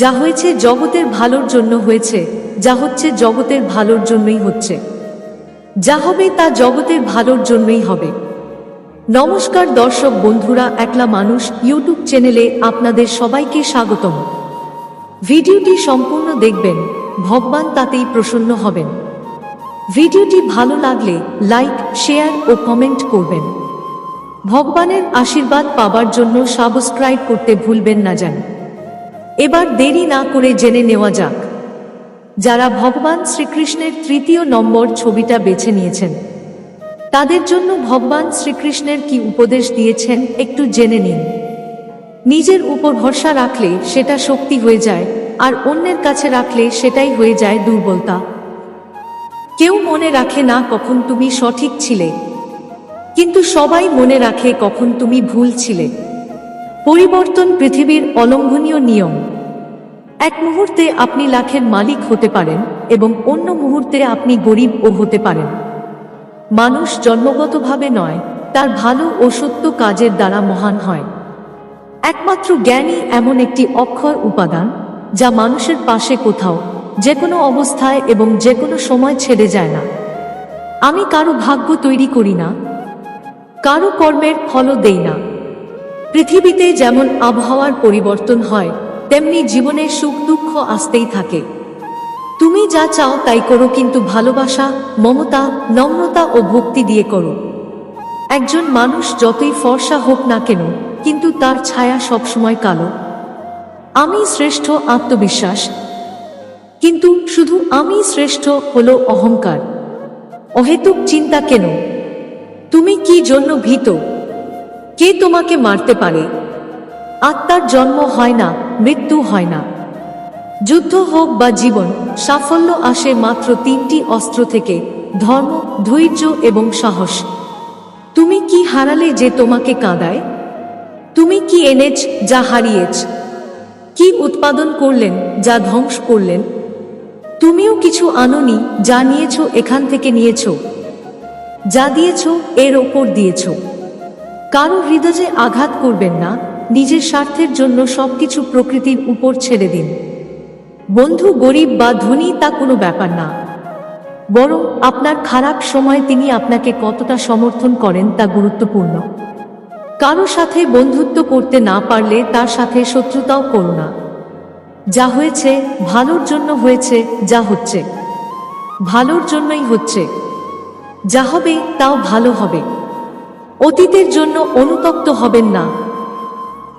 যা হয়েছে জগতের ভালোর জন্য হয়েছে, যা হচ্ছে জগতের ভালোর জন্যই হচ্ছে। যা হবে তা জগতের ভালোর জন্যই হবে। নমস্কার দর্শক বন্ধুরা, একলা মানুষ ইউটিউব চ্যানেলে আপনাদের সবাইকে স্বাগতম। ভিডিওটি সম্পূর্ণ দেখবেন, ভগবান তাতেই প্রসন্ন হবেন। ভিডিওটি ভালো লাগলে লাইক, শেয়ার ও কমেন্ট করবেন। ভগবানের আশীর্বাদ পাবার জন্য সাবস্ক্রাইব করতে ভুলবেন না যেন এবার দেরি না করে জেনে নেওয়া যাক। যারা ভগবান শ্রীকৃষ্ণের তৃতীয় নম্বর ছবিটা বেছে নিয়েছেন, তাদের জন্য ভগবান শ্রীকৃষ্ণের কি উপদেশ দিয়েছেন একটু জেনে নিন। নিজের উপর ভরসা রাখলে সেটা শক্তি হয়ে যায়, আর অন্যের কাছে রাখলে সেটাই হয়ে যায় দুর্বলতা। কেউ মনে রাখে না কখন তুমি সঠিক ছিলে, কিন্তু সবাই মনে রাখে কখন তুমি ভুল ছিলে। পরিবর্তন পৃথিবীর অলঙ্ঘনীয় নিয়ম। এক মুহূর্তে আপনি লাখের মালিক হতে পারেন এবং অন্য মুহূর্তে আপনি গরিব ও হতে পারেন। মানুষ জন্মগতভাবে নয়, তার ভালো ও সত্য কাজের দ্বারা মহান হয়। একমাত্র জ্ঞানই এমন একটি অক্ষর উপাদান, যা মানুষের পাশে কোথাও যে কোনো অবস্থায় এবং যে কোনো সময় ছেড়ে যায় না। আমি কারও ভাগ্য তৈরি করি না, কারও কর্মের ফলও দেই না। পৃথিবীতে যেমন আবহাওয়ার পরিবর্তন হয়, তেমনি জীবনে সুখ দুঃখ আসতেই থাকে। তুমি যা চাও তাই করো, কিন্তু ভালোবাসা, মমতা, নম্রতা ও ভক্তি দিয়ে করো। একজন মানুষ যতই ফর্সা হোক না কেন, কিন্তু তার ছায়া সবসময় কালো। আমি শ্রেষ্ঠ আত্মবিশ্বাস, কিন্তু শুধু আমি শ্রেষ্ঠ হলো অহংকার। অহেতুক চিন্তা কেন? তুমি কি জন্য ভীত? কে তোমাকে মারতে পারে? আত্মার জন্ম হয় না, মৃত্যু হয় না। যুদ্ধ হোক বা জীবন, সাফল্য আসে মাত্র তিনটি অস্ত্র থেকে, ধর্ম, ধৈর্য এবং সাহস। তুমি কি হারালে যে তোমাকে কাঁদায়? তুমি কি এনেছ যা হারিয়েছ? কি উৎপাদন করলেন যা ধ্বংস করলেন? তুমিও কিছু আনোনি যা নিয়েছ এখান থেকে নিয়েছ, যা দিয়েছ এর ওপর দিয়েছ। কারও হৃদয়ে আঘাত করবেন না, নিজের স্বার্থের জন্য সবকিছু প্রকৃতির উপর ছেড়ে দিন। বন্ধু, গরিব বা ধনী তা কোনো ব্যাপার না। বরং আপনার খারাপ সময় তিনি আপনাকে কতটা সমর্থন করেন তা গুরুত্বপূর্ণ। কারও সাথে বন্ধুত্ব করতে না পারলে তার সাথে শত্রুতাও করো না। যা হয়েছে ভালোর জন্য হয়েছে, যা হচ্ছে। ভালোর জন্যই হচ্ছে। যা হবে তাও ভালো হবে। অতীতের জন্য অনুতপ্ত হবেন না।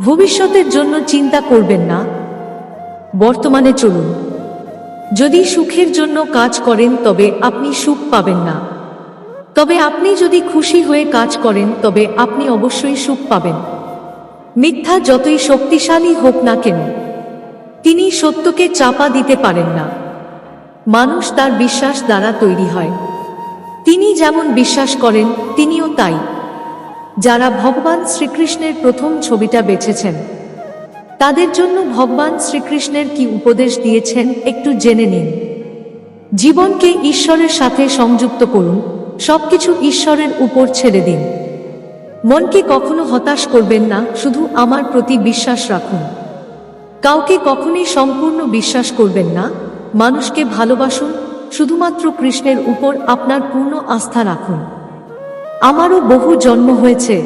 ভবিষ্যতের জন্য চিন্তা করবেন না। বর্তমানে চলুন। যদি সুখের জন্য কাজ করেন, তবে আপনি সুখ পাবেন না। তবে আপনি যদি খুশি হয়ে কাজ করেন, তবে আপনি অবশ্যই সুখ পাবেন। মিথ্যা যতই শক্তিশালী হোক না কেন, তিনি সত্যকে চাপা দিতে পারেন না। মানুষ তার বিশ্বাস দ্বারা তৈরি হয়। তিনি যেমন বিশ্বাস করেন, তিনিও তাই। যারা ভগবান শ্রীকৃষ্ণের প্রথম ছবিটা বেছেছেন। তাদের জন্য ভগবান শ্রীকৃষ্ণের কি উপদেশ দিয়েছেন একটু জেনে নিন। জীবনকে ঈশ্বরের সাথে সংযুক্ত করুন, সবকিছু ঈশ্বরের উপর ছেড়ে দিন। মনকে কখনো হতাশ করবেন না, শুধু আমার প্রতি বিশ্বাস রাখুন। কাউকে কখনই সম্পূর্ণ বিশ্বাস করবেন না, মানুষকে ভালোবাসুন, শুধুমাত্র কৃষ্ণের উপর আপনার পূর্ণ আস্থা রাখুন। আমারও বহু জন্ম হয়েছে।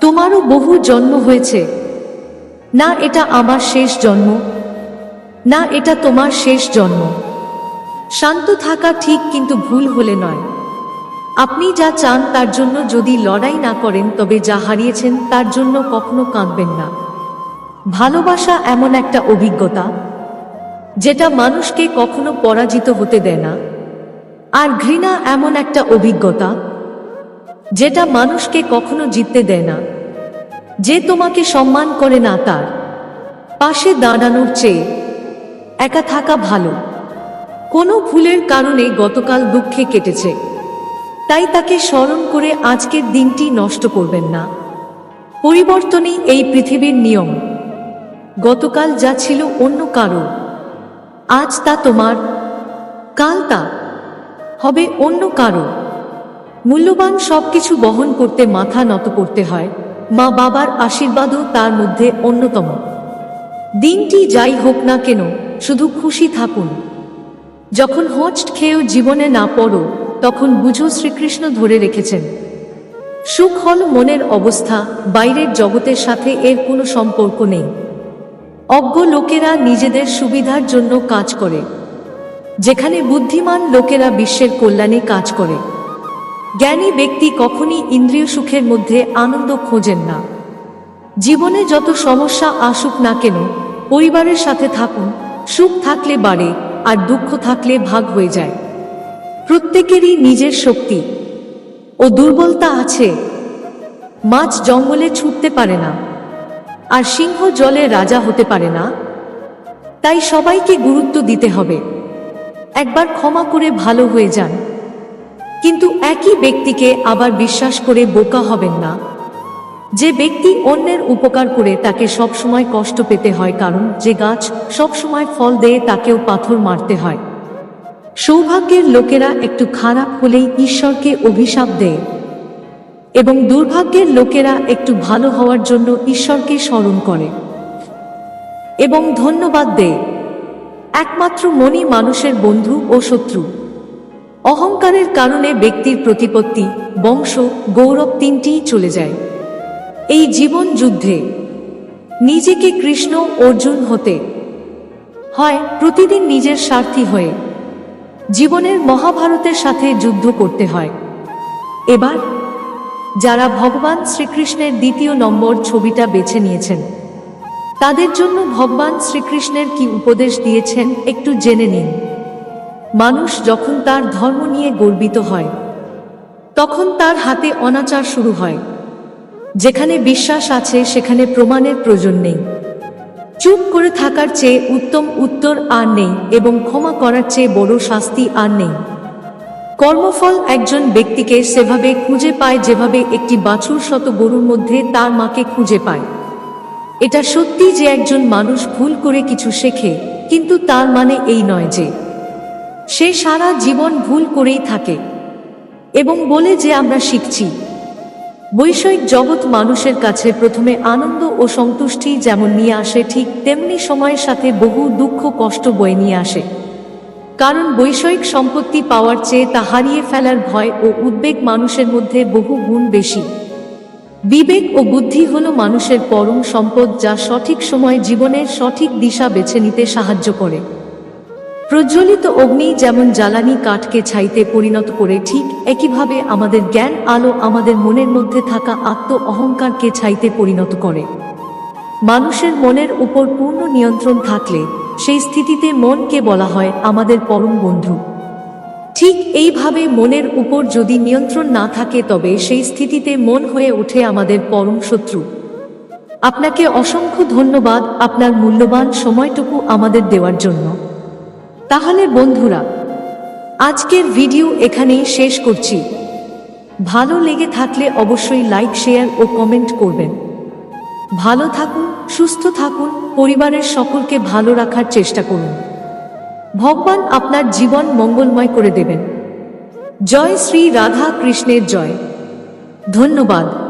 তোমারও বহু জন্ম হয়েছে। না এটা আমার শেষ জন্ম। না এটা তোমার শেষ জন্ম। শান্ত থাকা ঠিক কিন্তু ভুল হলে নয়। আপনি যা চান তার জন্য যদি লড়াই না করেন, তবে যা হারিয়েছেন তার জন্য কখনো কাঁদবেন না। ভালোবাসা এমন একটা অভিজ্ঞতা, যেটা মানুষকে কখনো পরাজিত হতে দেয় না। আর ঘৃণা এমন একটা অভিজ্ঞতা যেটা মানুষকে কখনো জিততে দেয় না। যে তোমাকে সম্মান করে না তার। পাশে দাঁড়ানোর চেয়ে একা থাকা ভালো। কোনো ভুলের কারণে গতকাল দুঃখে কেটেছে। তাই তাকে স্মরণ করে আজকের দিনটি নষ্ট করবেন না। পরিবর্তনই এই পৃথিবীর নিয়ম। গতকাল যা ছিল অন্য কারও, আজ তা তোমার। কাল তা হবে অন্য কারও। মূল্যবান সবকিছু বহন করতে মাথা নত করতে হয়। মা বাবার আশীর্বাদও তার মধ্যে অন্যতম। দিনটি যাই হোক না কেন, শুধু খুশি থাকুন। যখন হোঁচট খেয়েও জীবনে না পড়ো, তখন বুঝো শ্রীকৃষ্ণ ধরে রেখেছেন। সুখ হল মনের অবস্থা, বাইরের জগতের সাথে এর কোনো সম্পর্ক নেই। অজ্ঞ লোকেরা নিজেদের সুবিধার জন্য কাজ করে। যেখানে বুদ্ধিমান লোকেরা বিশ্বের কল্যাণে কাজ করে। জ্ঞানী ব্যক্তি কখনই ইন্দ্রিয় সুখের মধ্যে আনন্দ খোঁজেন না। জীবনে যত সমস্যা আসুক না কেন, পরিবারের সাথে থাকুন, সুখ থাকলে বাড়ে আর দুঃখ থাকলে ভাগ হয়ে যায়। প্রত্যেকেরই নিজের শক্তি ও দুর্বলতা আছে। মাছ জঙ্গলে ছুটতে পারে না আর সিংহ জলে রাজা হতে পারে না। তাই সবাইকে গুরুত্ব দিতে হবে। একবার ক্ষমা করে ভালো হয়ে যান। কিন্তু একই ব্যক্তিকে আবার বিশ্বাস করে বোকা হবেন না। যে ব্যক্তি অন্যের উপকার করে তাকে সবসময় কষ্ট পেতে হয়, কারণ যে গাছ সবসময় ফল দেয় তাকেও পাথর মারতে হয়। সৌভাগ্যের লোকেরা একটু খারাপ হলেই ঈশ্বরকে অভিশাপ দেয় এবং দুর্ভাগ্যের লোকেরা একটু ভালো হওয়ার জন্য ঈশ্বরকে স্মরণ করে এবং ধন্যবাদ দেয়। একমাত্র মনই মানুষের বন্ধু ও শত্রু। অহংকারের কারণে ব্যক্তির প্রতিপত্তি, বংশ, গৌরব তিনটিই চলে যায়। এই জীবন যুদ্ধে নিজেকে কৃষ্ণ অর্জুন হতে হয় প্রতিদিন নিজের স্বার্থী হয়ে। জীবনের মহাভারতের সাথে যুদ্ধ করতে হয়। এবার যারা ভগবান শ্রীকৃষ্ণের দ্বিতীয় নম্বর ছবিটা বেছে নিয়েছেন, তাদের জন্য ভগবান শ্রীকৃষ্ণের কি উপদেশ দিয়েছেন একটু জেনে নিন। মানুষ যখন তার ধর্ম নিয়ে গর্বিত হয়, তখন তার হাতে অনাচার শুরু হয়। যেখানে বিশ্বাস আছে, সেখানে প্রমাণের প্রয়োজন নেই। চুপ করে থাকার চেয়ে উত্তম উত্তর আর নেই এবং ক্ষমা করার চেয়ে বড় শাস্তি আর নেই। কর্মফল একজন ব্যক্তিকে সেভাবে খুঁজে পায় যেভাবে একটি বাছুর শত গরুর মধ্যে তার মাকে খুঁজে পায়। এটা সত্যি যে একজন মানুষ ভুল করে কিছু শেখে, কিন্তু তার মানে এই নয় যে সে সারা জীবন ভুল করেই থাকে এবং বলে যে আমরা শিখছি। বৈষয়িক জগৎ মানুষের কাছে প্রথমে আনন্দ ও সন্তুষ্টি যেমন নিয়ে আসে, ঠিক তেমনি সময়ের সাথে বহু দুঃখ, কষ্ট বয়ে নিয়ে আসে। কারণ বৈষয়িক সম্পত্তি পাওয়ার চেয়ে তা হারিয়ে ফেলার ভয় ও উদ্বেগ মানুষের মধ্যে বহু গুণ বেশি। বিবেক ও বুদ্ধি হল মানুষের পরম সম্পদ যা সঠিক সময় জীবনের সঠিক দিশা বেছে নিতে সাহায্য করে। প্রজ্বলিত অগ্নি যেমন জ্বালানি কাঠকে ছাইতে পরিণত করে, ঠিক একইভাবে আমাদের জ্ঞান আলো আমাদের মনের মধ্যে থাকা আত্ম অহংকারকে ছাইতে পরিণত করে। মানুষের মনের উপর পূর্ণ নিয়ন্ত্রণ থাকলে, সেই স্থিতিতে মনকে বলা হয় আমাদের পরম বন্ধু। ঠিক এইভাবে মনের উপর যদি নিয়ন্ত্রণ না থাকে, তবে সেই স্থিতিতে মন হয়ে ওঠে আমাদের পরম শত্রু। আপনাকে অসংখ্য ধন্যবাদ আপনার মূল্যবান সময়টুকু আমাদের দেওয়ার জন্য। তাহলে বন্ধুরা, আজকের ভিডিও এখানেই শেষ করছি। ভালো লেগে থাকলে অবশ্যই লাইক, শেয়ার ও কমেন্ট করবেন। ভালো থাকুন, সুস্থ থাকুন, পরিবারের সকলকে ভালো রাখার চেষ্টা করুন। ভগবান আপনার জীবন মঙ্গলময় করে দেবেন। জয় শ্রী রাধা কৃষ্ণের জয়। ধন্যবাদ।